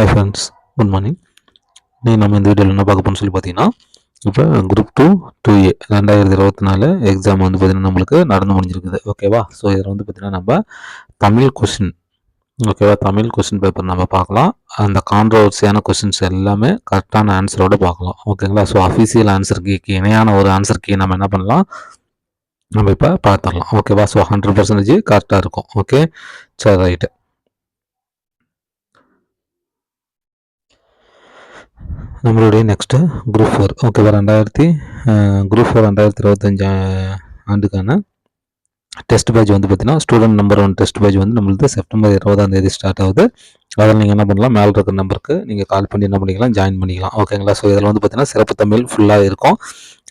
Hi friends good morning நீ நம்ம இந்த வீடியோவில் என்ன பார்க்க போகணும்னு சொல்லி பார்த்தீங்கன்னா இப்போ குரூப் டூ டூ ஏ ரெண்டாயிரத்தி இருபத்தி நாலு எக்ஸாம் வந்து பார்த்திங்கன்னா நம்மளுக்கு நடந்து முடிஞ்சிருக்குது. ஓகேவா ஸோ இதில் வந்து பார்த்திங்கன்னா நம்ம தமிழ் கொஷின் ஓகேவா தமிழ் கொஷின் பேப்பர் நம்ம பார்க்கலாம். அந்த கான்ட்ரவர்சியான கொஷின்ஸ் எல்லாமே கரெக்டான ஆன்சரோடு பார்க்கலாம். ஓகேங்களா ஸோ அஃபீஷியல் ஆன்சர் கீக்கு இணையான ஒரு ஆன்சர் கீ நம்ம என்ன பண்ணலாம்? நம்ம இப்போ பார்த்துடலாம். ஓகேவா ஸோ ஹண்ட்ரட் பர்சன்டேஜ் கரெக்டாக இருக்கும். ஓகே சரி ரைட்டு நம்மளுடைய நெக்ஸ்ட்டு குரூப் ஃபோர் ஓகேவா ரெண்டாயிரத்தி குரூப் ஃபோர் ரெண்டாயிரத்தி இருபத்தஞ்சு ஆண்டுக்கான டெஸ்ட் பேஜ் வந்து பார்த்தீங்கன்னா student number one test page வந்து நம்மளுக்கு செப்டம்பர் இருபதாம் தேதி ஸ்டார்ட் ஆகுது. அதில் நீங்கள் என்ன பண்ணலாம்? மேலே இருக்கிற நம்பருக்கு நீங்கள் கால் பண்ணி என்ன பண்ணிக்கலாம்? ஜாயின் பண்ணிக்கலாம். ஓகேங்களா ஸோ இதில் வந்து பார்த்தீங்கன்னா சிறப்பு தமிழ் ஃபுல்லாக இருக்கும்.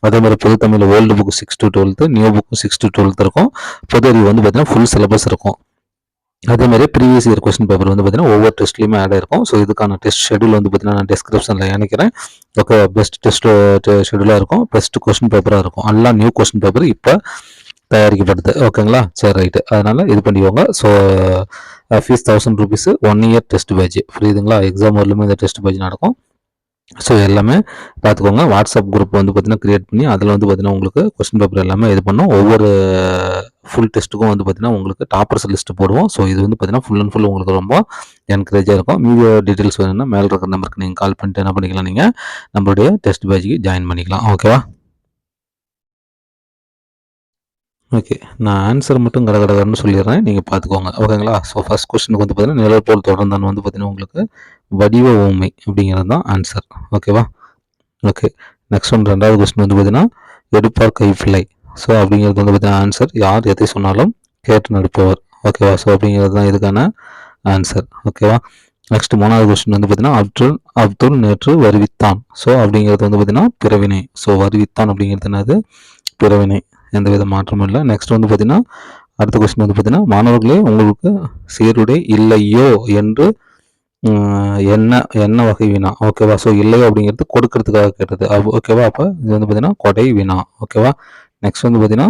அதே மாதிரி புது Tamil old book six to twelfth new book six to twelfth இருக்கும். புது அறிவு வந்து பார்த்தீங்கன்னா ஃபுல் சிலபஸ் இருக்கும். அதே மாதிரி ப்ரீவியஸ் இயர் கொஸ்டின் பேப்பர் வந்து பார்த்தீங்கன்னா ஒவ்வொரு டெஸ்ட்லையுமே ஆட் ஆயிருக்கும். ஸோ இதுக்கான டெஸ்ட் ஷெடியூல் வந்து பார்த்தீங்கன்னா நான் டிஸ்கிரிப்ஷனில் இணைக்கிறேன் ஓகே பெஸ்ட் டெஸ்ட் ஷெடியூலாக இருக்கும். பெஸ்ட் கொஸ்டின் பேப்பராக இருக்கும். எல்லாம் நியூ கொஸ்டின் பேப்பர் இப்போ தயாரிக்கப்படுது. ஓகேங்களா சரி ரைட்டு அதனால் இது பண்ணிக்கோங்க. So fees thousand rupees one year test page புரியுதுங்களா? எக்ஸாம் வரலுமே இந்த டெஸ்ட் பேஜ் நடக்கும். ஸோ எல்லாமே பார்த்துக்கோங்க. வாட்ஸ்அப் குரூப் வந்து பார்த்தீங்கன்னா க்ரியேட் பண்ணி அதில் வந்து பார்த்தீங்கன்னா உங்களுக்கு கொஸ்டின் பேப்பர் எல்லாமே இது பண்ணோம். ஒவ்வொரு ஃபுல் டெஸ்ட்டுக்கும் வந்து பார்த்தீங்கன்னா உங்களுக்கு டாப்பர்ஸ் லிஸ்ட்டு போடுவோம். ஸோ இது வந்து பார்த்தீங்கன்னா ஃபுல் அண்ட் ஃபுல் உங்களுக்கு ரொம்ப என்கரேஜாக இருக்கும். மீடியோ டீட்டெயில்ஸ் வேணும்னா மேலே இருக்கிற நம்பருக்கு நீங்கள் கால் பண்ணிட்டு என்ன பண்ணிக்கலாம் நீங்கள் நம்மளுடைய டெஸ்ட் பேஜுக்கு ஜாயின் பண்ணிக்கலாம். ஓகேவா ஓகே நான் ஆன்சர் மட்டும் கட கடகடன்னு சொல்லிடுறேன். நீங்கள் பார்த்துக்கோங்க ஓகேங்களா ஸோ ஃபஸ்ட் கொஸ்டினுக்கு வந்து பார்த்தீங்கன்னா நிழற்போல் தொடர்ந்தான் வந்து பார்த்தீங்கன்னா உங்களுக்கு வடிவ ஊமை அப்படிங்கிறது தான் ஆன்சர் ஓகேவா ஓகே நெக்ஸ்ட் ஒன் ரெண்டாவது கொஸ்டின் வந்து பார்த்தீங்கன்னா எடுப்பார் கைப்பிள்ளை ஸோ அப்படிங்கிறது வந்து பார்த்தீங்கன்னா ஆன்சர் யார் எதை சொன்னாலும் கேட்டு நடப்பவர். ஓகேவா ஸோ அப்படிங்கிறது தான் இதுக்கான ஆன்சர் ஓகேவா நெக்ஸ்ட் மூணாவது கொஸ்டின் வந்து பார்த்தீங்கன்னா அப்துல் அப்துல் நேற்று வருவித்தான். ஸோ அப்படிங்கிறது வந்து பார்த்தீங்கன்னா பிறவினை. ஸோ வருவித்தான் அப்படிங்கிறது என்னது? பிறவினை. எந்தவித மாற்றமும் இல்லை. நெக்ஸ்ட் வந்து பார்த்தீங்கன்னா அடுத்த கொஸ்டின் வந்து பார்த்தீங்கன்னா மாணவர்களே உங்களுக்கு சீருடை இல்லையோ என்று என்ன என்ன வகை வினா? ஓகேவா ஸோ இல்லையோ அப்படிங்கிறது கொடுக்கறதுக்காக கேட்டது. ஓகேவா அப்போ இது வந்து பார்த்தீங்கன்னா கொடை வினா. ஓகேவா நெக்ஸ்ட் வந்து பார்த்தீங்கன்னா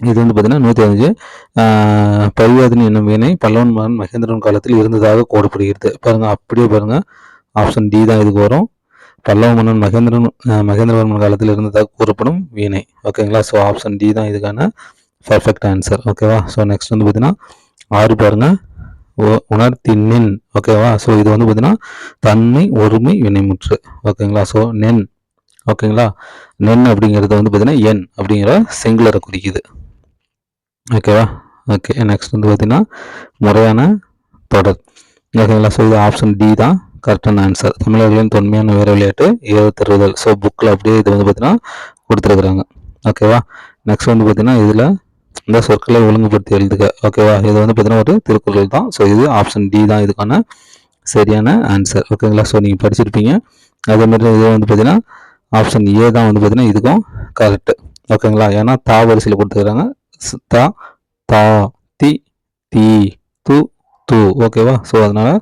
இது வந்து பார்த்தீங்கன்னா நூற்றி அஞ்சு பரிவாதினி என்னும் வினை பல்லவன் மகன் மகேந்திரன் காலத்தில் இருந்ததாக கோடப்படுகிறது பாருங்கள் அப்படியே பாருங்க. ஆப்ஷன் டி தான் இதுக்கு வரும். பல்லவ மன்னன் மகேந்திரன் மகேந்திரவர்மன் காலத்தில் இருந்ததாக கூறப்படும் வீணை. ஓகேங்களா ஸோ ஆப்ஷன் டி தான் இதுக்கான பர்ஃபெக்ட் ஆன்சர் ஓகேவா ஸோ நெக்ஸ்ட் வந்து பார்த்தீங்கன்னா ஆறு பாருங்க. நின் ஓகேவா ஸோ இது வந்து பார்த்தீங்கன்னா தன்மை ஒருமை வினைமுற்று. ஓகேங்களா ஸோ நென். ஓகேங்களா? நென் அப்படிங்கிறது வந்து பார்த்தீங்கன்னா என் அப்படிங்கிற சிங்குலரை குறிக்குது. ஓகேவா? ஓகே நெக்ஸ்ட் வந்து பார்த்தீங்கன்னா முறையான தொடர். ஓகேங்களா? சொல்லி ஆப்ஷன் டி தான். கரெக்டான ஆன்சர் தமிழர்களின் தொன்மையான வீர விளையாட்டு ஏதோ தருவதல் ஸோ புக்கில் அப்படியே இது வந்து பார்த்தீங்கன்னா கொடுத்துருக்குறாங்க. ஓகேவா? நெக்ஸ்ட் வந்து பார்த்தீங்கன்னா இதில் இந்த சொற்களை ஒழுங்குபடுத்தி எழுதுக. ஓகேவா? இது வந்து பார்த்தீங்கன்னா ஒரு திருக்குறள் தான். ஸோ இது ஆப்ஷன் டி தான். இதுக்கான சரியான ஆன்சர் ஓகேங்களா? ஸோ நீங்கள் படிச்சிருப்பீங்க. அதே மாதிரி இது வந்து பார்த்தீங்கன்னா ஆப்ஷன் ஏ தான் வந்து பார்த்தீங்கன்னா இதுக்கும் கரெக்டு ஓகேங்களா ஏன்னா தா வரிசையில் கொடுத்துருக்குறாங்க தா தா தி தி து து. ஓகேவா ஸோ அதனால்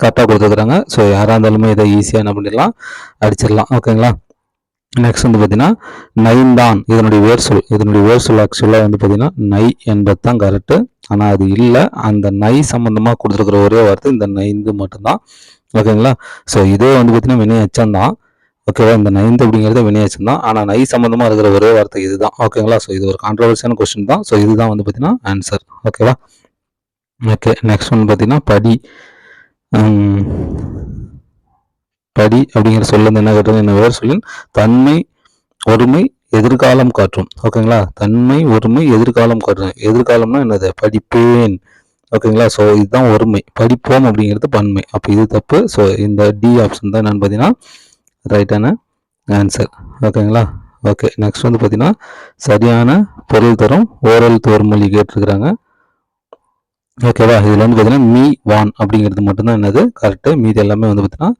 கரெக்டாக கொடுத்துருக்குறாங்க ஸோ யாராக இருந்தாலுமே இதை ஈஸியாக என்ன பண்ணிடலாம்? அடிச்சிடலாம். ஓகேங்களா நெக்ஸ்ட் வந்து பார்த்தீங்கன்னா நைன் தான். இதனுடைய வேர் சொல். இதனுடைய வேர் சொல் ஆக்சுவலாக வந்து பார்த்தீங்கன்னா நை என்பது தான் கரெக்டு ஆனால் அது இல்லை. அந்த நை சம்மந்தமாக கொடுத்துருக்குற ஒரே வார்த்தை இந்த நைந்து மட்டும்தான். ஓகேங்களா ஸோ இதே வந்து பார்த்தீங்கன்னா வினையச்சம் தான். ஓகேவா இந்த நைன்த் அப்படிங்கிறது வினையச்சம் தான் ஆனால் நை சம்மந்தமாக இருக்கிற ஒரே வார்த்தை இதுதான். ஓகேங்களா ஸோ இது ஒரு கான்ட்ரவர்சியான கொஸ்டின் தான். ஸோ இதுதான் வந்து பார்த்தீங்கன்னா ஆன்சர் ஓகேவா ஓகே நெக்ஸ்ட் ஒன்று பார்த்தீங்கன்னா படி. படி அப்படிங்கிற சொல்ல என்ன கேட்டது என்ன வேறு சொல்லின்? தன்மை ஒருமை எதிர்காலம் காட்டும் ஓகேங்களா தன்மை ஒருமை எதிர்காலம் காட்டும் எதிர்காலம்னா என்னது? படிப்பேன். ஓகேங்களா ஸோ இதுதான் ஒருமை. படிப்போம் அப்படிங்கிறது பன்மை. அப்போ இது தப்பு. ஸோ இந்த டி ஆப்ஷன் தான் என்னன்னு பார்த்தீங்கன்னா ரைட்டான ஆன்சர் ஓகேங்களா ஓகே நெக்ஸ்ட் வந்து பார்த்தீங்கன்னா சரியான பொருள் தரும் ஓரல் தோர்மொழி கேட்டிருக்கிறாங்க. ஓகேவா இதில் வந்து பார்த்தீங்கன்னா மீ வான் அப்படிங்கிறது மட்டும்தான் என்னது? கரெக்டு மீதி எல்லாமே வந்து பார்த்தீங்கன்னா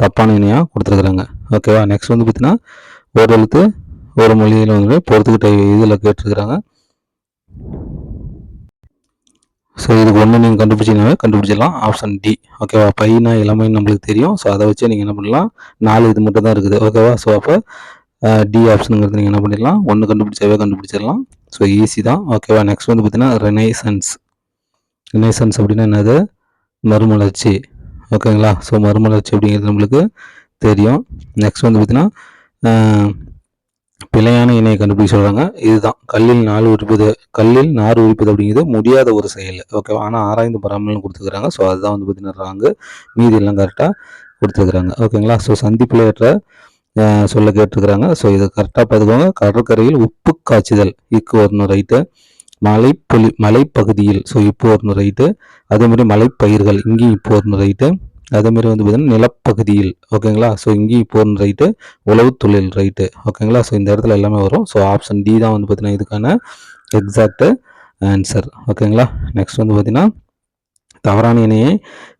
தப்பான இணையாக கொடுத்துருக்குறாங்க. ஓகேவா நெக்ஸ்ட் வந்து பார்த்தீங்கன்னா ஒரு எழுத்து ஒரு மொழியில் வந்து பொறுத்துக்கிட்ட இதில் கேட்டிருக்கிறாங்க. ஸோ இதுக்கு ஒன்று நீங்கள் கண்டுபிடிச்சிங்கனாவே கண்டுபிடிச்சிடலாம். ஆப்ஷன் டி ஓகேவா பையனா இளமைன்னு நம்மளுக்கு தெரியும். ஸோ அதை வச்சு நீங்கள் என்ன பண்ணலாம்? நாலு இது மட்டும் தான் இருக்குது. ஓகேவா ஸோ அப்போ டி ஆப்ஷனுங்கிறது நீங்கள் என்ன பண்ணிடலாம்? ஒன்று கண்டுபிடிச்சாவே கண்டுபிடிச்சிடலாம். ஸோ ஈஸி தான். ஓகேவா நெக்ஸ்ட் வந்து பார்த்தீங்கன்னா ரெனைசன்ஸ் ரினேசன்ஸ் அப்படின்னா என்னது? மறுமலர்ச்சி. ஓகேங்களா ஸோ மறுமலர்ச்சி அப்படிங்கிறது நம்மளுக்கு தெரியும். நெக்ஸ்ட் வந்து பார்த்தீங்கன்னா பிழையான இணையை கண்டுபிடிக்க சொல்கிறாங்க இதுதான். கல்லில் நாள் உரிப்பது கல்லில் நார் உரிப்பது அப்படிங்கிறது முடியாத ஒரு செயல். ஓகேவா ஆனால் ஆராய்ந்து பராமலும் கொடுத்துருக்குறாங்க. ஸோ அதுதான் வந்து பார்த்தீங்கன்னா ராங்கு மீதி எல்லாம் கரெக்டாக கொடுத்துருக்குறாங்க. ஓகேங்களா ஸோ சந்திப்பில் ஏற்ற சொல்ல கேட்டிருக்கிறாங்க. ஸோ இதை கரெக்டாக பார்த்துக்கோங்க. கடற்கரையில் உப்பு காய்ச்சுதல். இக்கு வரணும் ரைட்டு மலைப்பொலி மலைப்பகுதியில். ஸோ இப்போ வரணும் ரைட்டு அதே மாதிரி மலைப்பயிர்கள். இங்கேயும் இப்போ வரணும் ரைட்டு அதேமாரி வந்து பார்த்திங்கன்னா நிலப்பகுதியில் ஓகேங்களா ஸோ இங்கேயும் போர்னு ரைட்டு உழவு தொழில் ரைட்டு ஓகேங்களா ஸோ இந்த இடத்துல எல்லாமே வரும். ஸோ ஆப்ஷன் டி தான் வந்து பார்த்திங்கன்னா இதுக்கான எக்ஸாக்டு ஆன்சர் ஓகேங்களா நெக்ஸ்ட் வந்து பார்த்திங்கன்னா தவறான இணையை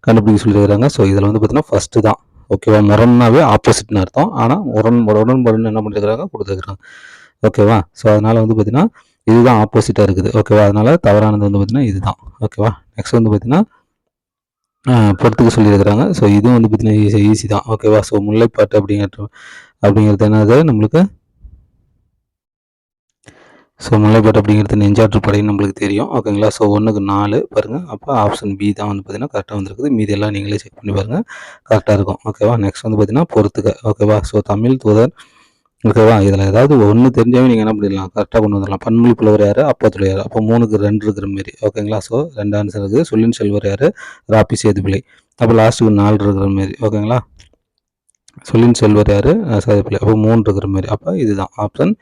கண்டுபிடிக்க சொல்லியிருக்கிறாங்க. ஸோ இதில் வந்து பார்த்திங்கன்னா ஃபஸ்ட்டு தான் ஓகேவா முரண்னாவே ஆப்போசிட்னு அர்த்தம். ஆனால் முரண் உடன்படுன்னு என்ன பண்ணிருக்கிறாங்க? கொடுத்துருக்குறாங்க ஓகேவா ஸோ அதனால் வந்து பார்த்திங்கன்னா இதுதான் ஆப்போசிட்டாக இருக்குது ஓகேவா அதனால் தவறானது வந்து பார்த்திங்கன்னா இதுதான் ஓகேவா நெக்ஸ்ட் வந்து பார்த்திங்கன்னா படுத்துக்க சொல்லியிருக்கிறாங்க. ஸோ இதுவும் வந்து பார்த்தீங்கன்னா ஈஸி ஈஸி தான். ஓகேவா ஸோ முல்லைப்பாட்டு அப்படிங்கிற அப்படிங்கிறது என்னது? நம்மளுக்கு? ஸோ முல்லைப்பாட்டு அப்படிங்கிறது நெஞ்சாற்று படைன்னு நம்மளுக்கு தெரியும். ஓகேங்களா ஸோ ஒன்றுக்கு நாலு பாருங்கள் அப்போ ஆப்ஷன் பி தான் வந்து பார்த்தீங்கன்னா கரெக்டாக வந்துருக்குது. மீதி எல்லாம் நீங்களே செக் பண்ணி பாருங்கள் கரெக்டாக இருக்கும். ஓகேவா நெக்ஸ்ட் வந்து பார்த்தீங்கன்னா பொறுத்துக்க. ஓகேவா ஸோ தமிழ் தூதர் ஓகேவா இதில் ஏதாவது ஒன்று தெரிஞ்சாவே நீங்கள் என்ன பண்ணிடலாம்? கரெக்டாக கொண்டு வந்துடலாம். பன்மொழி புலவர் யார்? அப்பத்தில் யார்? அப்போ மூணுக்கு ரெண்டு இருக்கிற மாரி. ஓகேங்களா ஸோ ரெண்டு ஆன்சர் இருக்குது சொல்லின் செல்வர் யார்? ராப்பி சேதுப்பிள்ளை. அப்போ லாஸ்ட்டுக்கு நாலு இருக்கிற மாரி. ஓகேங்களா சொல்லின் செல்வர் யார்? சேதுப்பிள்ளை. அப்போ மூணு இருக்கிற மாரி. அப்போ இதுதான். ஆப்ஷன்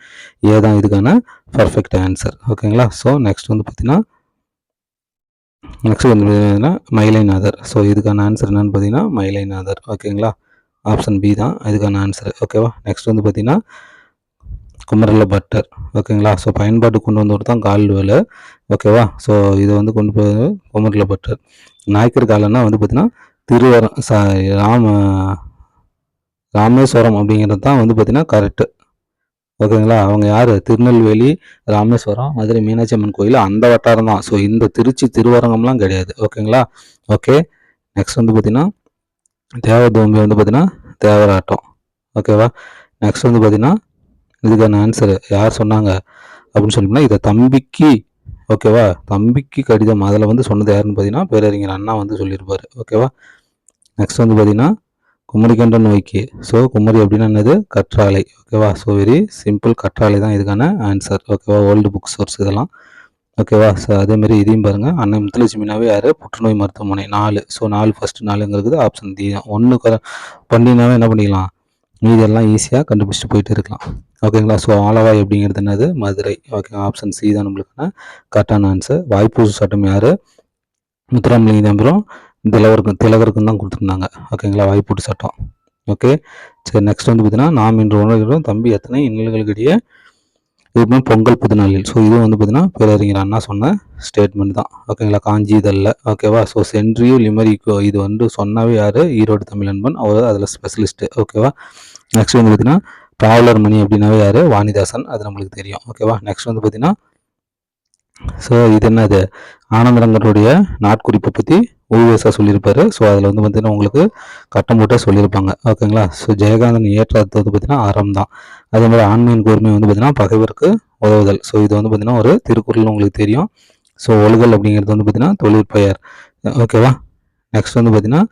ஏ தான் இதுக்கான பர்ஃபெக்ட் ஆன்சர் ஓகேங்களா ஸோ நெக்ஸ்ட் வந்து பார்த்தீங்கன்னா நெக்ஸ்ட் வந்து பார்த்தீங்கன்னா மயிலைநாதர். ஸோ இதுக்கான ஆன்சர் என்னன்னு பார்த்தீங்கன்னா மயிலைநாதர். ஓகேங்களா ஆப்ஷன் பி தான். இதுக்கான ஆன்சர் ஓகேவா நெக்ஸ்ட் வந்து பார்த்தீங்கன்னா குமரல பட்டர் ஓகேங்களா ஸோ பயன்பாட்டு கொண்டு வந்தவர் தான் கால்வேலு ஓகேவா ஸோ இதை வந்து கொண்டு போய் குமரல பட்டர் நாயக்கர் காலன்னா வந்து பார்த்தீங்கன்னா திருவரம் ச ராம ராமேஸ்வரம் அப்படிங்கிறது தான் வந்து பார்த்தீங்கன்னா கரெக்டு ஓகேங்களா அவங்க யார்? திருநெல்வேலி ராமேஸ்வரம் மதுரை மீனாட்சி அம்மன் கோயில் அந்த வட்டாரம் தான். ஸோ இந்த திருச்சி திருவரங்கம்லாம் கிடையாது. ஓகேங்களா ஓகே நெக்ஸ்ட் வந்து பார்த்தீங்கன்னா தேவதூமி வந்து பார்த்தீங்கன்னா தேவராட்டம். ஓகேவா நெக்ஸ்ட் வந்து பார்த்தீங்கன்னா இதுக்கான ஆன்சரு யார் சொன்னாங்க? அப்படின்னு சொல்லிங்கன்னா இதை தம்பிக்கு ஓகேவா தம்பிக்கு கடிதம். அதில் வந்து சொன்னது யாருன்னு பார்த்தீங்கன்னா பேரறிஞர் அண்ணா வந்து சொல்லியிருப்பார். ஓகேவா நெக்ஸ்ட் வந்து பார்த்தீங்கன்னா குமரிக்கண்ட நோய்க்கு. ஸோ குமரி அப்படின்னா என்னது? கற்றாழை. ஓகேவா ஸோ வெரி சிம்பிள் கற்றாழை தான் இதுக்கான ஆன்சர் ஓகேவா ஓல்டு புக் சோர்ஸ் இதெல்லாம். ஓகேவா? ஸோ அதேமாரி இதையும் பாருங்கள் அண்ணன் முத்துலட்சுமினாவே யார்? புற்றுநோய் மருத்துவமனை நாலு. ஸோ நாலு ஃபஸ்ட்டு நாலுங்கிறது ஆப்ஷன் டி தான். ஒன்று பண்ணினாவே என்ன பண்ணிக்கலாம்? மீதியெல்லாம் ஈஸியாக கண்டுபிடிச்சிட்டு போயிட்டு இருக்கலாம். ஓகேங்களா ஸோ ஆலவாய் அப்படிங்கிறது என்னது? மதுரை. ஓகே ஆப்ஷன் சி தான் நம்மளுக்கான கரெக்டான ஆன்சர் வாய்ப்பூசு சட்டம் யார்? முத்துராமலிங்க நம்பரும் திலவருக்கும் திலகருக்கும் தான் கொடுத்துருந்தாங்க. ஓகேங்களா வாய்ப்பூட்டு சட்டம். ஓகே சரி நெக்ஸ்ட் வந்து பார்த்தீங்கன்னா நாம் இன்று உணர்கிறோம் தம்பி எத்தனை இன்னல்களுக்கிடையே இதுவுமே பொங்கல் புதுநாளில். ஸோ இதுவும் வந்து பார்த்தீங்கன்னா பேரறிஞர் அண்ணா சொன்ன ஸ்டேட்மெண்ட் தான். ஓகேங்களா காஞ்சி இதழில். ஓகேவா ஸோ சென்ட்ரியோ லிமரிக்கோ இது வந்து சொன்னாவே யார்? ஈரோடு தமிழ் அன்பன் அவர் அதில் ஸ்பெஷலிஸ்ட்டு ஓகேவா நெக்ஸ்ட் வந்து பார்த்தீங்கன்னா ட்ராவலர் மணி அப்படின்னாவே யார்? வாணிதாசன். அது நம்மளுக்கு தெரியும். ஓகேவா நெக்ஸ்ட் வந்து பார்த்தீங்கன்னா ஸோ இது என்னது? ஆனந்தரங்கருடைய நாட்குறிப்பை பற்றி ஓவியஸாக சொல்லியிருப்பாரு. ஸோ அதில் வந்து பார்த்தீங்கன்னா உங்களுக்கு கட்டம் போட்டே சொல்லியிருப்பாங்க. ஓகேங்களா ஸோ ஜெயகாந்தன் ஏற்றது வந்து பார்த்தீங்கன்னா அறம் தான் அதே மாதிரி ஆன்மீன் கூர்மை வந்து பார்த்தீங்கன்னா பகைவருக்கு உதவுதல். ஸோ இது வந்து பார்த்தீங்கன்னா ஒரு திருக்குறள் உங்களுக்கு தெரியும். ஸோ ஒழுகல் அப்படிங்கிறது வந்து பார்த்தீங்கன்னா தொழிற்பெயர் ஓகேவா நெக்ஸ்ட் வந்து பார்த்தீங்கன்னா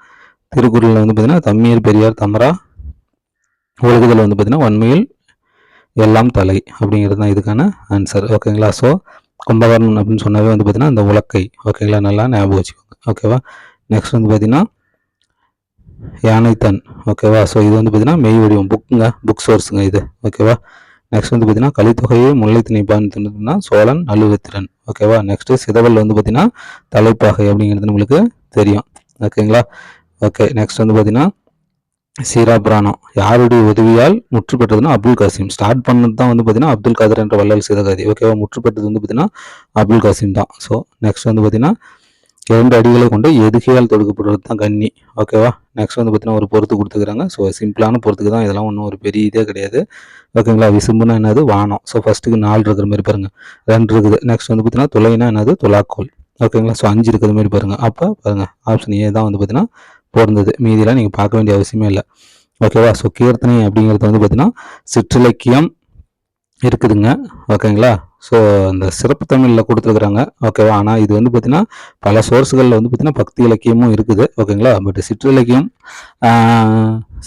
திருக்குறளில் வந்து பார்த்தீங்கன்னா தம்மீர் பெரியார் தமரா. ஒழுகுதல் வந்து பார்த்தீங்கன்னா வன்மையில் எல்லாம் தலை அப்படிங்கிறது தான் இதுக்கான ஆன்சர் ஓகேங்களா ஸோ கும்பகர்ணன் அப்படின்னு சொன்னாவே வந்து பார்த்தீங்கன்னா இந்த உலக்கை. ஓகேங்களா நல்லா ஞாபகம் வச்சுக்கோங்க. ஓகேவா? நெக்ஸ்ட் வந்து பார்த்தீங்கன்னா யானைத்தன் ஓகேவா? ஸோ இது வந்து பார்த்தீங்கன்னா மெய் வடிவம் புக்குங்க புக் சோர்ஸுங்க இது ஓகேவா? நெக்ஸ்ட் வந்து பார்த்தீங்கன்னா கலித்தொகையை முல்லை திணிப்பான்னு சோழன் நலுவத்திரன் ஓகேவா? நெக்ஸ்ட் சிதவல் வந்து பார்த்தீங்கன்னா தலைப்பாகை அப்படிங்கிறது நம்மளுக்கு தெரியும் ஓகேங்களா? ஓகே நெக்ஸ்ட் வந்து பார்த்தீங்கன்னா சீரா புராணம் யாருடைய உதவியால் முற்று பெற்றதுன்னா அப்துல் காசிம். ஸ்டார்ட் பண்ணது தான் வந்து பார்த்தீங்கன்னா அப்துல் காதர் என்ற வள்ளல் சிதகாதி ஓகேவா? முற்று பெற்றது வந்து பார்த்தீங்கன்னா அப்துல் காசிம் தான். ஸோ நெக்ஸ்ட் வந்து பார்த்தீங்கன்னா இரண்டு அடிகளை கொண்டு எதுகையால் தொடுக்கப்படுறது தான் கன்னி ஓகேவா நெக்ஸ்ட் வந்து பார்த்தீங்கன்னா ஒரு பொறுத்து கொடுத்துக்கிறாங்க. ஸோ சிம்பிளான பொறுத்துக்கு தான் இதெல்லாம் ஒன்றும் ஒரு பெரிய இதே கிடையாது. ஓகேங்களா விசும்புனா என்னது? வானம். ஸோ ஃபஸ்ட்டுக்கு நாலு இருக்கிற மாதிரி பாருங்கள் ரெண்டு இருக்குது. நெக்ஸ்ட் வந்து பார்த்தீங்கன்னா துளைனா என்னது? துலாக்கோல் ஓகேங்களா ஸோ அஞ்சு இருக்கிற மாதிரி பாருங்கள் அப்போ பாருங்கள் ஆப்ஷன் ஏ தான் வந்து பார்த்தீங்கன்னா பிறந்தது மீதியெல்லாம் நீங்கள் பார்க்க வேண்டிய அவசியமே இல்லை. ஓகேவா ஸோ கீர்த்தனை அப்படிங்கிறது வந்து பார்த்தீங்கன்னா சிற்றிலக்கியம் இருக்குதுங்க. ஓகேங்களா? ஸோ அந்த சிறப்பு தமிழில் கொடுத்துருக்குறாங்க. ஓகேவா ஆனால் இது வந்து பார்த்திங்கன்னா பல சோர்ஸுகளில் வந்து பார்த்திங்கன்னா பக்தி இலக்கியமும் இருக்குது. ஓகேங்களா? பட் சிற்றிலக்கியம்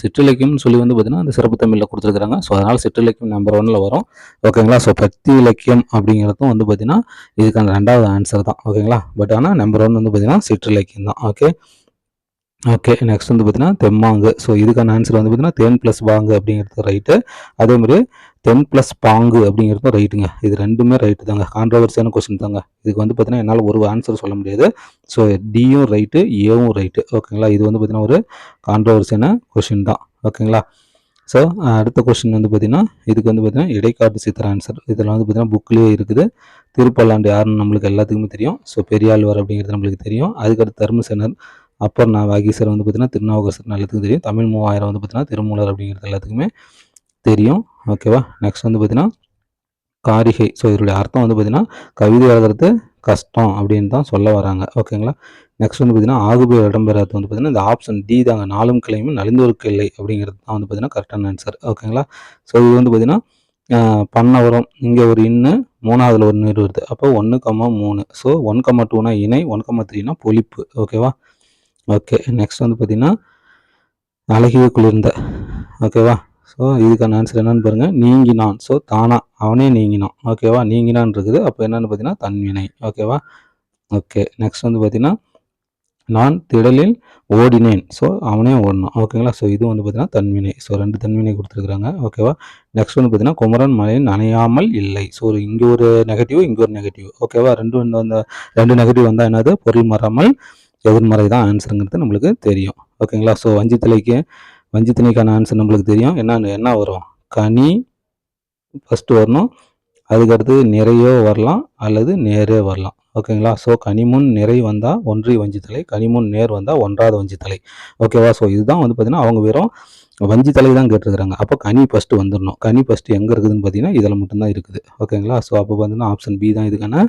சிற்றிலக்கியம்னு சொல்லி வந்து பார்த்திங்கன்னா அந்த சிறப்பு தமிழில் கொடுத்துருக்குறாங்க. ஸோ அதனால் சிற்றிலக்கியம் நம்பர் ஒன்னில் வரும். ஓகேங்களா? ஸோ பக்தி இலக்கியம் அப்படிங்கிறதும் வந்து பார்த்திங்கன்னா இதுக்கான ரெண்டாவது ஆன்சர் தான். ஓகேங்களா? பட் ஆனால் நம்பர் ஒன் வந்து பார்த்திங்கன்னா சிற்றிலக்கியம் தான். ஓகே ஓகே நெக்ஸ்ட் வந்து பார்த்தீங்கன்னா தெம்மாங்கு. ஸோ இதுக்கான ஆன்சர் வந்து பார்த்தீங்கன்னா தென் ப்ளஸ் பாங்கு அப்படிங்கிறது ரைட்டு அதே மாதிரி தென் ப்ளஸ் பாங்கு அப்படிங்கிறது ரைட்டுங்க இது ரெண்டுமே ரைட்டு தாங்க. கான்ட்ரவர்சியான கொஸ்டின் தாங்க. இதுக்கு வந்து பார்த்தீங்கன்னா என்னால் ஒரு ஆன்சர் சொல்ல முடியாது. ஸோ டியும் ரைட்டு ஏவும் ரைட்டு ஓகேங்களா இது வந்து பார்த்தீங்கன்னா ஒரு கான்ட்ரவர்சியான கொஷின் தான். ஓகேங்களா ஸோ அடுத்த கொஸ்டின் வந்து பார்த்தீங்கன்னா இதுக்கு வந்து பார்த்தீங்கன்னா இடைக்காட்டு சித்திர ஆன்சர் இதில் வந்து பார்த்தீங்கன்னா புக்லேயே இருக்குது. திருப்பல்லாண்டு யாருன்னு நம்மளுக்கு எல்லாத்துக்குமே தெரியும். ஸோ பெரியாழ்வார் அப்படிங்கிறது நம்மளுக்கு தெரியும். அதுக்கடுத்து தர்மசேனர். அப்பர் நான் வாகீசர் வந்து பார்த்தீங்கன்னா திருநாவுக்கரசர். எல்லாத்துக்கும் தெரியும். தமிழ் மூவாயிரம் வந்து பார்த்தீங்கன்னா திருமூலர் அப்படிங்கிறது எல்லாத்துக்குமே தெரியும். ஓகேவா நெக்ஸ்ட் வந்து பார்த்தீங்கன்னா காரிகை. ஸோ இதனுடைய அர்த்தம் வந்து பார்த்தீங்கன்னா கவிதை எழுதுறது கஷ்டம் அப்படின்னு தான் சொல்ல வராங்க. ஓகேங்களா நெக்ஸ்ட் வந்து பார்த்தீங்கன்னா ஆகுபே இடம்பெறது வந்து பார்த்திங்கன்னா இந்த ஆப்ஷன் டி தாங்க. நாலும் கிளையும் நலிந்தோருக்கு இல்லை அப்படிங்கிறது தான் வந்து பார்த்தீங்கன்னா கரெக்டான ஆன்சர் ஓகேங்களா ஸோ இது வந்து பார்த்தீங்கன்னா பண்ணவரம். இங்கே ஒரு இன்னு மூணாவதுல ஒரு நீர் வருது. அப்போ ஒன்று கம்மா மூணு. ஸோ ஒன் கம்மா டூனா இணை ஒன் கம்மா த்ரீனா பொலிப்பு. ஓகேவா ஓகே நெக்ஸ்ட் வந்து பார்த்தீங்கன்னா அழகிய குளிர்ந்த. ஓகேவா ஸோ இதுக்கான ஆன்சர் என்னன்னு பாருங்கள் நீங்கினான். ஸோ தானா. அவனே நீங்கினான். ஓகேவா நீங்கினான் இருக்குது. அப்போ என்னென்னு பார்த்தீங்கன்னா தன்வினை. ஓகேவா ஓகே நெக்ஸ்ட் வந்து பார்த்தீங்கன்னா நான் திடலில் ஓடினேன். ஸோ அவனே ஓடினான். ஓகேங்களா ஸோ இது வந்து பார்த்தீங்கன்னா தன்வினை. ஸோ ரெண்டு தன்வினை கொடுத்துருக்குறாங்க. ஓகேவா நெக்ஸ்ட் வந்து பார்த்தீங்கன்னா குமரன் மலையில் நனையாமல் இல்லை. ஸோ ஒரு இங்கே ஒரு நெகட்டிவ் இங்கே ஒரு நெகட்டிவ் ஓகேவா ரெண்டு வந்து ரெண்டு நெகட்டிவ் வந்தால் என்னது? பொருள் மாறாமல் எதிர்மறை தான் ஆன்சருங்கிறது நம்மளுக்கு தெரியும். ஓகேங்களா? ஸோ வஞ்சித்தலைக்கு வஞ்சித்தனைக்கான ஆன்சர் நம்மளுக்கு தெரியும். என்னன்னு என்ன வரும்? கனி ஃபஸ்ட்டு வரணும். அதுக்கடுத்து நிறையோ வரலாம் அல்லது நேரே வரலாம். ஓகேங்களா? ஸோ கனிமுன் நிறை வந்தால் ஒன்றிய வஞ்சித்தலை கனிமுன் நேர் வந்தால் ஒன்றாவது வஞ்சித்தலை ஓகேவா? ஸோ இதுதான் வந்து பார்த்திங்கன்னா அவங்க வெறும் வஞ்சித்தலை தான் கேட்டிருக்கிறாங்க. அப்போ கனி ஃபஸ்ட்டு வந்துடணும். கனி ஃபஸ்ட்டு எங்கே இருக்குதுன்னு பார்த்தீங்கன்னா இதில் மட்டும்தான் இருக்குது. ஓகேங்களா? ஸோ அப்போ பார்த்தீங்கன்னா ஆப்ஷன் பி தான் இதுக்கான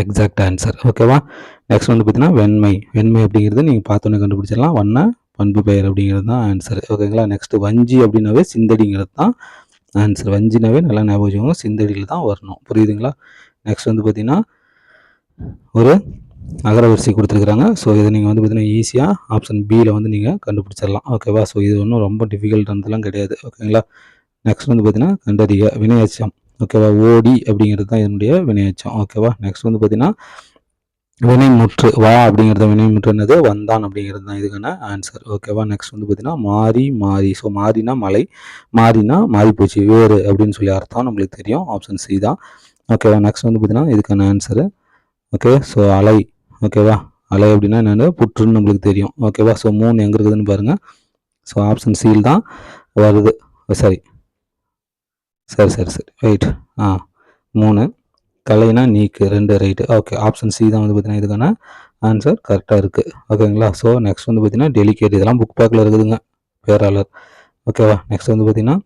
எக்ஸாக்ட் ஆன்சர் ஓகேவா நெக்ஸ்ட் வந்து பார்த்தீங்கன்னா வெண்மை. வெண்மை அப்படிங்கிறது நீங்கள் பார்த்தோன்னே கண்டுபிடிச்சிடலாம். வண்ண பண்பு பெயர் அப்படிங்கிறது தான் ஆன்சர் ஓகேங்களா நெக்ஸ்ட் வஞ்சி அப்படின்னாவே சிந்தடிங்கிறது தான் ஆன்சர் வஞ்சினாவே நல்லா ஞாபகம் வச்சுக்கோங்க. சிந்தடியில் தான் வரணும். புரியுதுங்களா? நெக்ஸ்ட் வந்து பார்த்தீங்கன்னா ஒரு அகரவரிசை கொடுத்துருக்குறாங்க. ஸோ இதை நீங்கள் வந்து பார்த்தீங்கன்னா ஈஸியாக ஆப்ஷன் பியில் வந்து நீங்கள் கண்டுபிடிச்சிடலாம். ஓகேவா ஸோ இது ஒன்றும் ரொம்ப டிஃபிகல்ட்டானதுலாம் கிடையாது. ஓகேங்களா நெக்ஸ்ட் வந்து பார்த்தீங்கன்னா கண்டறிய வினையச்சம். ஓகேவா? ஓடி அப்படிங்கிறது தான் இதனுடைய வினையச்சம் ஓகேவா? நெக்ஸ்ட் வந்து பார்த்தீங்கன்னா வினைமுற்று வா அப்படிங்கிறது வினைமுற்று என்னது? வந்தான் அப்படிங்கிறது தான் இதுக்கான ஆன்சர் ஓகேவா? நெக்ஸ்ட் வந்து பார்த்தீங்கன்னா மாறி மாறி. ஸோ மாறினா மலை மாறினா மாறிப்போச்சு வேறு அப்படின்னு சொல்லி அர்த்தம் நம்மளுக்கு தெரியும். ஆப்ஷன் சி தான். ஓகேவா? நெக்ஸ்ட் வந்து பார்த்தீங்கன்னா இதுக்கான ஆன்சரு ஓகே? ஸோ அலை. ஓகேவா? அலை அப்படின்னா என்னென்ன? புற்றுன்னு நம்மளுக்கு தெரியும். ஓகேவா? ஸோ மூணு எங்கே இருக்குதுன்னு பாருங்கள் ஸோ ஆப்ஷன் சீல் தான் வருது. சரி சரி சரி சரி. ரைட் ஆ மூணு. கலைனா நீக்கு ரெண்டு ரைட்டு ஓகே ஆப்ஷன் சி தான் வந்து பார்த்தீங்கன்னா இதுக்கான ஆன்சர் கரெக்டாக இருக்குது ஓகேங்களா ஸோ நெக்ஸ்ட் வந்து பார்த்தீங்கன்னா டெலிகேட் இதெல்லாம் புக் பேக்கில் இருக்குதுங்க பேராளர். ஓகேவா நெக்ஸ்ட் வந்து பார்த்தீங்கன்னா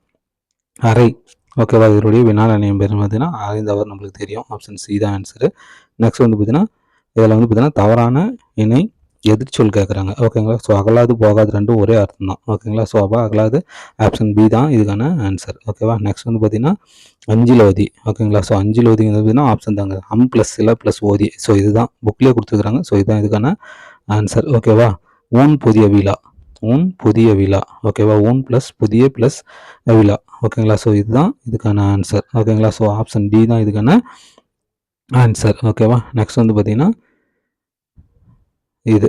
அரை ஓகேவா இதனுடைய வினா நிலையம் பேர் பார்த்தீங்கன்னா அரைந்தவர் நம்மளுக்கு தெரியும். ஆப்ஷன் சி தான் ஆன்சரு நெக்ஸ்ட் வந்து பார்த்தீங்கன்னா இதில் வந்து பார்த்தீங்கன்னா தவறான இணை எதிர்ச்சொல் கேட்குறாங்க ஓகேங்களா? ஸோ அகலாது போகாது ரெண்டும் ஒரே அர்த்தம் தான். ஓகேங்களா? ஸோ அப்போ அகலாது ஆப்ஷன் பி தான் இதுக்கான ஆன்சர் ஓகேவா? நெக்ஸ்ட் வந்து பார்த்தீங்கன்னா அஞ்சில் ஓதி. ஓகேங்களா? ஸோ அஞ்சில் ஓதிங்கிறது பார்த்தீங்கன்னா ஆப்ஷன் தாங்க அம் ப்ளஸ் சில ப்ளஸ் ஓதி. ஸோ இதுதான். புக்லேயே கொடுத்துருக்குறாங்க. ஸோ இதுதான் இதுக்கான ஆன்சர் ஓகேவா? ஊன் புதிய விழா. ஊன் புதிய விழா. ஓகேவா? ஊன் ப்ளஸ் புதிய ப்ளஸ் விழா. ஓகேங்களா? ஸோ இதுதான் இதுக்கான ஆன்சர் ஓகேங்களா? ஸோ ஆப்ஷன் டி தான் இதுக்கான ஆன்சர் ஓகேவா? நெக்ஸ்ட் வந்து பார்த்தீங்கன்னா இது.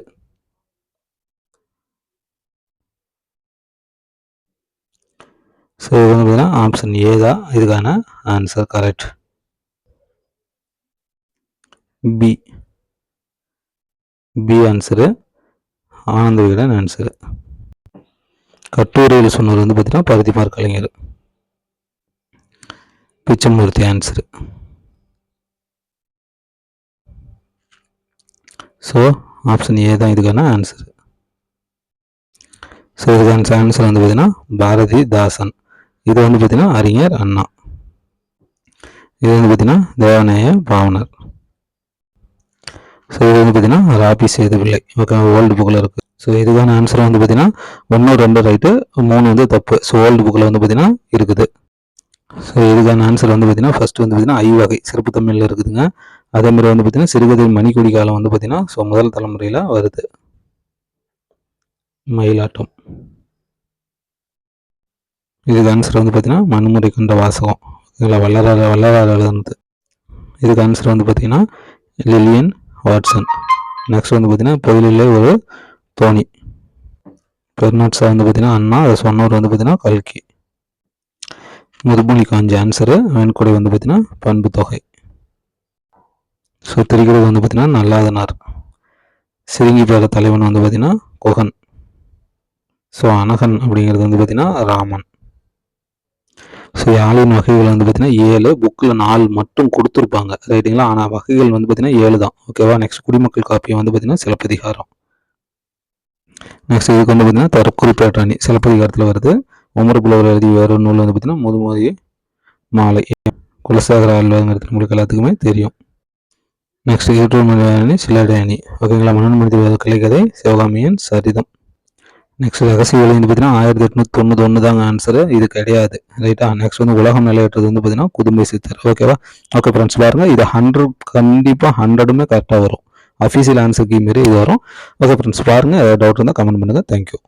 ஸோ இது வந்து பார்த்தீங்கன்னா ஆப்ஷன் ஏ தான். இதுக்கான answer correct B B answer Ananda Vikatan answer கட்டுரையில் சொன்னவர் வந்து பார்த்தீங்கன்னா Parithimar Kalaignar. Pichamurthy answer so option A தான் இதுக்கான ஆன்சர் ஸோ இதுக்கான ஆன்சர் வந்து பார்த்தீங்கன்னா பாரதி தாசன். இது வந்து பார்த்தீங்கன்னா அறிஞர் அண்ணா. இது வந்து பார்த்தீங்கன்னா தேவநாய பாவனர். ஸோ இது வந்து பார்த்தீங்கன்னா ராபி சேதுபிள்ளை ஓகே ஓல்டு புக்கில் இருக்குது ஸோ இதுக்கான ஆன்சர் வந்து பார்த்தீங்கன்னா ஒன்று ரெண்டு ரைட்டு மூணு வந்து தப்பு. ஸோ ஓல்டு புக்கில் வந்து பார்த்தீங்கன்னா இருக்குது. ஸோ இதுக்கான ஆன்சர் வந்து பார்த்தீங்கன்னா ஃபர்ஸ்ட் வந்து பார்த்தீங்கன்னா ஐ வகை சிறப்பு தமிழில் இருக்குதுங்க. அதே மாதிரி வந்து பார்த்தீங்கன்னா சிறுகதை மணிக்கொடி காலம் வந்து பார்த்தீங்கன்னா ஸோ முதல் தலைமுறையில் வருது. மயிலாட்டம். இதுக்கு ஆன்சர் வந்து பார்த்தீங்கன்னா மண்முறை கொண்ட வாசகம். இதில் வல்லராக வல்லராக எழுதுனது. இதுக்கு ஆன்சர் வந்து பார்த்தீங்கன்னா லில்லியன் வாட்சன் நெக்ஸ்ட் வந்து பார்த்தீங்கன்னா பொருளிலே ஒரு தோணி. பெர்னாட்ஸா வந்து பார்த்தீங்கன்னா அண்ணா அதை சொன்னவர் வந்து பார்த்தீங்கன்னா கல்கி. முதுமொழி காஞ்சி ஆன்சரு வெண்கொடை வந்து பார்த்தீங்கன்னா பண்பு தொகை. ஸோ திரிகிறது வந்து பார்த்திங்கன்னா நல்லாதனார். சிறுங்கி பேர தலைவன் வந்து பார்த்திங்கன்னா குகன். ஸோ அனகன் அப்படிங்கிறது வந்து பார்த்திங்கன்னா ராமன். ஸோ யாழின் வகைகள் வந்து பார்த்தீங்கன்னா ஏழு புக்கில் நாலு மட்டும் கொடுத்துருப்பாங்க. ரைட்டுங்களா? ஆனால் வகைகள் வந்து பார்த்திங்கன்னா ஏழு தான். ஓகேவா நெக்ஸ்ட் குடிமக்கள் காப்பியம் வந்து பார்த்தீங்கன்னா சிலப்பதிகாரம். நெக்ஸ்ட் இதுக்கு வந்து பார்த்தீங்கன்னா தற்குறிப்பேட்டாணி சிலப்பதிகாரத்தில் வருது. உமர் புலவர் எழுதி வேறு நூல் வந்து பார்த்தீங்கன்னா முதுமொழி மாலை. குலசேகர ஆழ்வாங்கிறது உங்களுக்கு எல்லாத்துக்குமே தெரியும். நெக்ஸ்ட் ஈட்டூர் சிலடை அணி ஓகேங்களா? மன்னன் மனித கலைக்கதை சிவகாமியன் சரிதம். நெக்ஸ்ட் ரகசிய விலை வந்து பார்த்தீங்கன்னா ஆயிரத்தி எட்நூத்தி தொண்ணூத்தி ஒன்று தாங்க ஆன்சரு இது கிடையாது. ரைட்டா நெக்ஸ்ட் வந்து உலகம் நிலையற்றது வந்து பார்த்தீங்கன்னா குதும்பை சித்தர். ஓகேவா ஓகே ஃப்ரெண்ட்ஸ் பாருங்க. இது ஹண்ட்ரட் கண்டிப்பாக ஹண்ட்ரடுமே கரெக்டாக வரும். அஃபீஷியல் ஆன்சருக்கு கீ மாரி இது வரும். ஓகே ஃப்ரெண்ட்ஸ் பாருங்கள் ஏதாவது டவுட் இருந்தால் கமெண்ட் பண்ணுங்கள் தேங்க்யூ